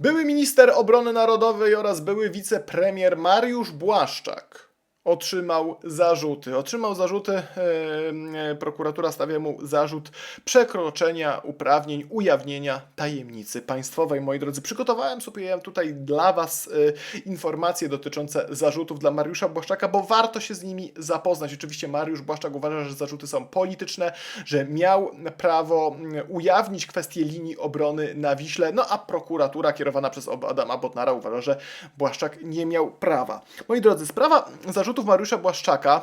Były minister obrony narodowej oraz były wicepremier Mariusz Błaszczak otrzymał zarzuty. Otrzymał zarzuty, e, e, prokuratura stawia mu zarzut przekroczenia uprawnień, ujawnienia tajemnicy państwowej. Moi drodzy, przygotowałem sobie tutaj dla Was e, informacje dotyczące zarzutów dla Mariusza Błaszczaka, bo warto się z nimi zapoznać. Oczywiście Mariusz Błaszczak uważa, że zarzuty są polityczne, że miał prawo ujawnić kwestię linii obrony na Wiśle, no a prokuratura kierowana przez Adama Bodnara uważa, że Błaszczak nie miał prawa. Moi drodzy, sprawa zarzutów Mariusza Błaszczaka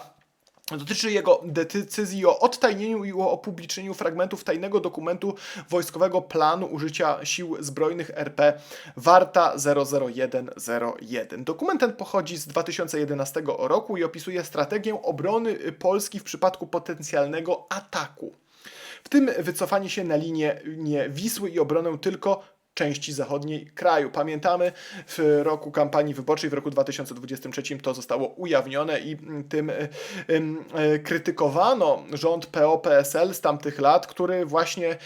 dotyczy jego decyzji o odtajnieniu i o opublicznieniu fragmentów tajnego dokumentu wojskowego planu użycia sił zbrojnych RP Warta 00101. Dokument ten pochodzi z 2011 roku i opisuje strategię obrony Polski w przypadku potencjalnego ataku. W tym wycofanie się na linię Wisły i obronę tylko części zachodniej kraju. Pamiętamy w roku kampanii wyborczej, w roku 2023 to zostało ujawnione i tym y, y, krytykowano rząd PO-PSL z tamtych lat, który właśnie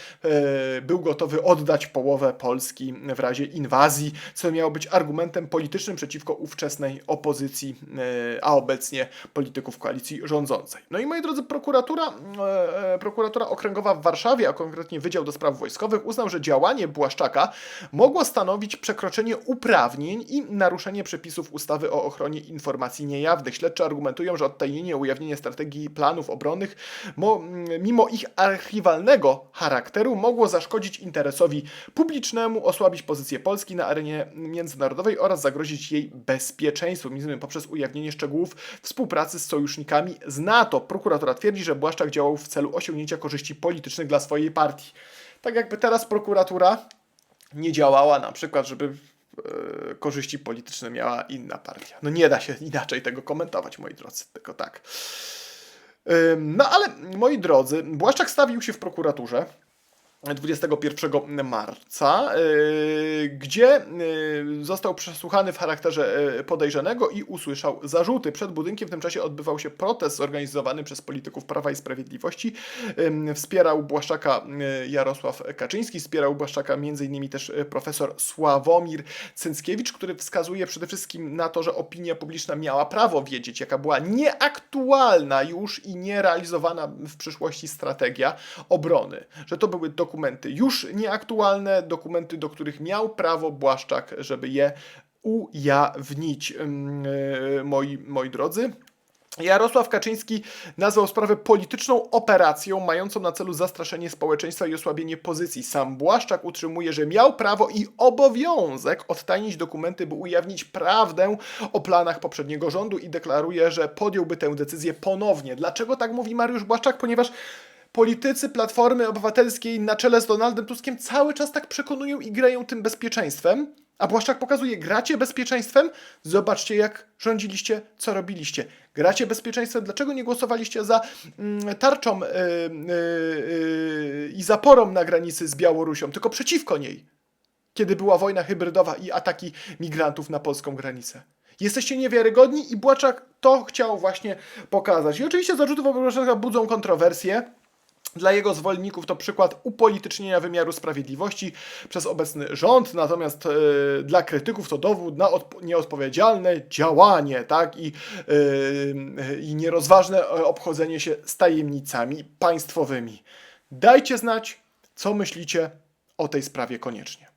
y, był gotowy oddać połowę Polski w razie inwazji, co miało być argumentem politycznym przeciwko ówczesnej opozycji, a obecnie polityków koalicji rządzącej. No i moi drodzy, prokuratura, prokuratura okręgowa w Warszawie, a konkretnie Wydział do Spraw Wojskowych, uznał, że działanie Błaszczaka mogło stanowić przekroczenie uprawnień i naruszenie przepisów ustawy o ochronie informacji niejawnych. Śledczy argumentują, że odtajnienie, ujawnienie strategii planów obronnych, mo, mimo ich archiwalnego charakteru, mogło zaszkodzić interesowi publicznemu, osłabić pozycję Polski na arenie międzynarodowej oraz zagrozić jej bezpieczeństwu, między poprzez ujawnienie szczegółów współpracy z sojusznikami z NATO. Prokuratura twierdzi, że Błaszczak działał w celu osiągnięcia korzyści politycznych dla swojej partii. Tak jakby teraz prokuratura nie działała na przykład, żeby e, korzyści polityczne miała inna partia. No nie da się inaczej tego komentować, moi drodzy, tylko tak. No ale, moi drodzy, Błaszczak stawił się w prokuraturze 21 marca, yy, gdzie yy, został przesłuchany w charakterze yy, podejrzanego i usłyszał zarzuty. Przed budynkiem w tym czasie odbywał się protest zorganizowany przez polityków Prawa i Sprawiedliwości. Wspierał Błaszczaka Jarosław Kaczyński, wspierał Błaszczaka m.in. też profesor Sławomir Cęckiewicz, który wskazuje przede wszystkim na to, że opinia publiczna miała prawo wiedzieć, jaka była nieaktualna już i nierealizowana w przyszłości strategia obrony. Że to były dokumenty już nieaktualne, dokumenty, do których miał prawo Błaszczak, żeby je ujawnić, Ym, yy, moi, moi drodzy. Jarosław Kaczyński nazwał sprawę polityczną operacją mającą na celu zastraszenie społeczeństwa i osłabienie pozycji. Sam Błaszczak utrzymuje, że miał prawo i obowiązek odtajnić dokumenty, by ujawnić prawdę o planach poprzedniego rządu i deklaruje, że podjąłby tę decyzję ponownie. Dlaczego tak mówi Mariusz Błaszczak? Ponieważ politycy Platformy Obywatelskiej na czele z Donaldem Tuskiem cały czas tak przekonują i grają tym bezpieczeństwem, a Błaszczak pokazuje, gracie bezpieczeństwem? Zobaczcie, jak rządziliście, co robiliście. Gracie bezpieczeństwem, dlaczego nie głosowaliście za mm, tarczą yy, yy, yy, i zaporą na granicy z Białorusią, tylko przeciwko niej, kiedy była wojna hybrydowa i ataki migrantów na polską granicę. Jesteście niewiarygodni i Błaczak to chciał właśnie pokazać. I oczywiście zarzuty wobec Błaszczaka budzą kontrowersje. Dla jego zwolenników to przykład upolitycznienia wymiaru sprawiedliwości przez obecny rząd, natomiast e, dla krytyków to dowód na odp- nieodpowiedzialne działanie, tak, i, e, i nierozważne e, obchodzenie się z tajemnicami państwowymi. Dajcie znać, co myślicie o tej sprawie koniecznie.